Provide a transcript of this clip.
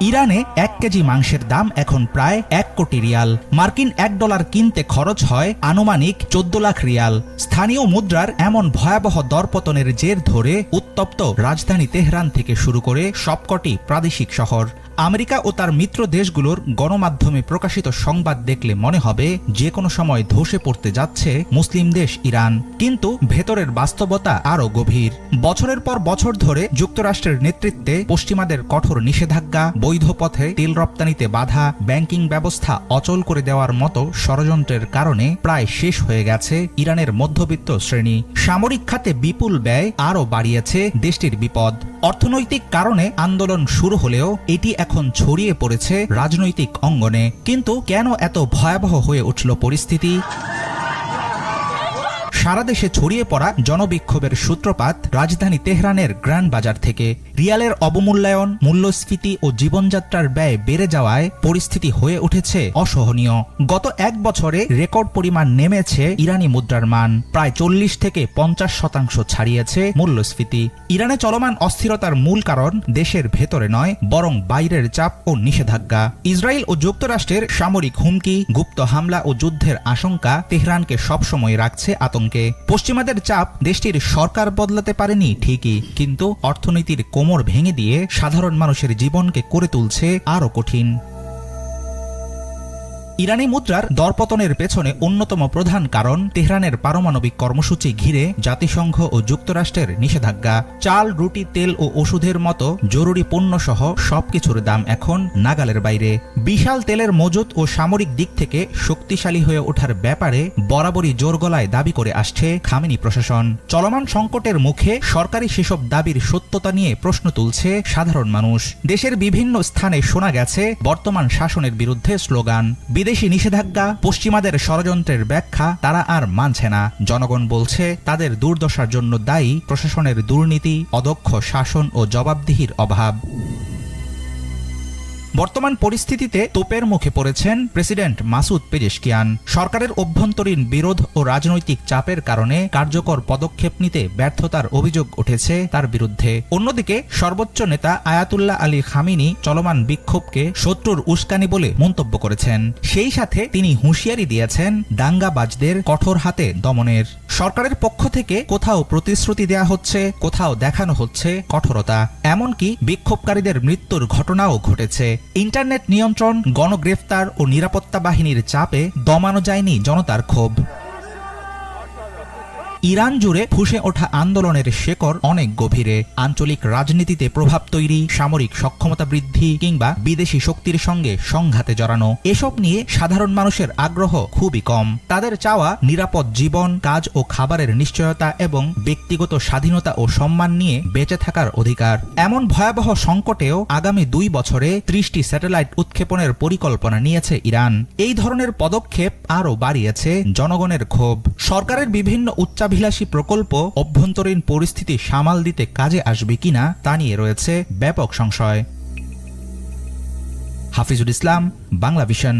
ইরানে এক কেজি মাংসের দাম এখন প্রায় এক কোটি রিয়াল। মার্কিন এক ডলার কিনতে খরচ হয় আনুমানিক চোদ্দ লাখ রিয়াল। স্থানীয় মুদ্রার এমন ভয়াবহ দরপতনের জের ধরে উত্তপ্ত রাজধানী তেহরান থেকে শুরু করে সবকটি প্রাদেশিক শহর। আমেরিকা ও তার মিত্র দেশগুলোর গণমাধ্যমে প্রকাশিত সংবাদ দেখলে মনে হবে যে কোনো সময় ধসে পড়তে যাচ্ছে মুসলিম দেশ ইরান। কিন্তু ভেতরের বাস্তবতা আরও গভীর। বছরের পর বছর ধরে যুক্তরাষ্ট্রের নেতৃত্বে পশ্চিমাদের কঠোর নিষেধাজ্ঞা, বৈধ পথে তেল রপ্তানিতে বাধা, ব্যাংকিং ব্যবস্থা অচল করে দেওয়ার মতো ষড়যন্ত্রের কারণে প্রায় শেষ হয়ে গেছে ইরানের মধ্যবিত্ত শ্রেণি। সামরিক খাতে বিপুল ব্যয় আরও বাড়িয়েছে দেশটির বিপদ। অর্থনৈতিক কারণে আন্দোলন শুরু হলেও এটি এখন ছড়িয়ে পড়েছে রাজনৈতিক অঙ্গনে। কিন্তু কেন এত ভয়াবহ হয়ে উঠল পরিস্থিতি? সারা দেশে ছড়িয়ে পড়া জনবিক্ষোভের সূত্রপাত রাজধানী তেহরানের গ্র্যান্ড বাজার থেকে। রিয়ালের অবমূল্যায়ন, মূল্যস্ফীতি ও জীবনযাত্রার ব্যয় বেড়ে যাওয়ায় পরিস্থিতি হয়ে উঠেছে অসহনীয়। গত এক বছরে রেকর্ড পরিমাণ নেমেছে ইরানি মুদ্রার মান। প্রায় চল্লিশ থেকে পঞ্চাশ শতাংশ ছাড়িয়েছে মূল্যস্ফীতি। ইরানে চলমান অস্থিরতার মূল কারণ দেশের ভেতরে নয়, বরং বাইরের চাপ ও নিষেধাজ্ঞা। ইসরায়েল ও যুক্তরাষ্ট্রের সামরিক হুমকি, গুপ্ত হামলা ও যুদ্ধের আশঙ্কা তেহরানকে সবসময় রাখছে আতঙ্কে। পশ্চিমাদের চাপ দেশটির সরকার বদলাতে পারেনি ঠিকই, কিন্তু অর্থনীতির কোমর ভেঙে দিয়ে সাধারণ মানুষের জীবনকে করে তুলছে আরও কঠিন। ইরানি মুদ্রার দরপতনের পেছনে অন্যতম প্রধান কারণ তেহরানের পারমাণবিক কর্মসূচি ঘিরে জাতিসংঘ ও যুক্তরাষ্ট্রের নিষেধাজ্ঞা। চাল, রুটি, তেল ও ওষুধের মতো জরুরি পণ্যসহ সবকিছুর দাম এখন নাগালের বাইরে। বিশাল তেলের মজুত ও সামরিক দিক থেকে শক্তিশালী হয়ে ওঠার ব্যাপারে বরাবরই জোর গলায় দাবি করে আসছে খামেনি প্রশাসন। চলমান সংকটের মুখে সরকারি সেসব দাবির সত্যতা নিয়ে প্রশ্ন তুলছে সাধারণ মানুষ। দেশের বিভিন্ন স্থানে শোনা গেছে বর্তমান শাসনের বিরুদ্ধে স্লোগান, বিদেশি নিষেধাজ্ঞা, পশ্চিমাদের ষড়যন্ত্রের ব্যাখ্যা তারা আর মানছে না। জনগণ বলছে, তাদের দুর্দশার জন্য দায়ী প্রশাসনের দুর্নীতি, অদক্ষ শাসন ও জবাবদিহির অভাব। বর্তমান পরিস্থিতিতে তোপের মুখে পড়েছেন প্রেসিডেন্ট মাসুদ পেজেশকিয়ান সরকারের অভ্যন্তরীণ বিরোধ ও রাজনৈতিক চাপের কারণে কার্যকর পদক্ষেপ নিতে ব্যর্থতার অভিযোগ উঠেছে তার বিরুদ্ধে। অন্যদিকে সর্বোচ্চ নেতা আয়াতুল্লাহ আলী খামিনি চলমান বিক্ষোভকে শত্রুর উস্কানি বলে মন্তব্য করেছেন। সেই সাথে তিনি হুঁশিয়ারি দিয়েছেন দাঙ্গাবাজদের কঠোর হাতে দমনের। সরকারের পক্ষ থেকে কোথাও প্রতিশ্রুতি দেয়া হচ্ছে, কোথাও দেখানো হচ্ছে কঠোরতা। এমনকি বিক্ষোভকারীদের মৃত্যুর ঘটনাও ঘটেছে। ইন্টারনেট নিয়ন্ত্রণ গণগ্রেফতার ও নিরাপত্তা বাহিনীর চাপে দমানো যায়নি জনতার ক্ষোভ। ইরান জুড়ে ফুসে ওঠা আন্দোলনের শেকড় অনেক গভীরে। আঞ্চলিক রাজনীতিতে প্রভাব তৈরি, সামরিক সক্ষমতা বৃদ্ধি কিংবা বিদেশি শক্তির সঙ্গে সংঘাতে জড়ানো, এসব নিয়ে সাধারণ মানুষের আগ্রহ খুবই কম। তাদের চাওয়া নিরাপদ জীবন, কাজ ও খাবারের নিশ্চয়তা এবং ব্যক্তিগত স্বাধীনতা ও সম্মান নিয়ে বেঁচে থাকার অধিকার। এমন ভয়াবহ সংকটেও আগামী দুই বছরে ত্রিশটি স্যাটেলাইট উৎক্ষেপণের পরিকল্পনা নিয়েছে ইরান। এই ধরনের পদক্ষেপ আরও বাড়িয়েছে জনগণের ক্ষোভ। সরকারের বিভিন্ন উচ্চাভিলাষী প্রকল্প অভ্যন্তরীণ পরিস্থিতি সামাল দিতে কাজে আসবে কিনা তা নিয়ে রয়েছে ব্যাপক সংশয়। হাফিজুল ইসলাম, বাংলা ভিশন।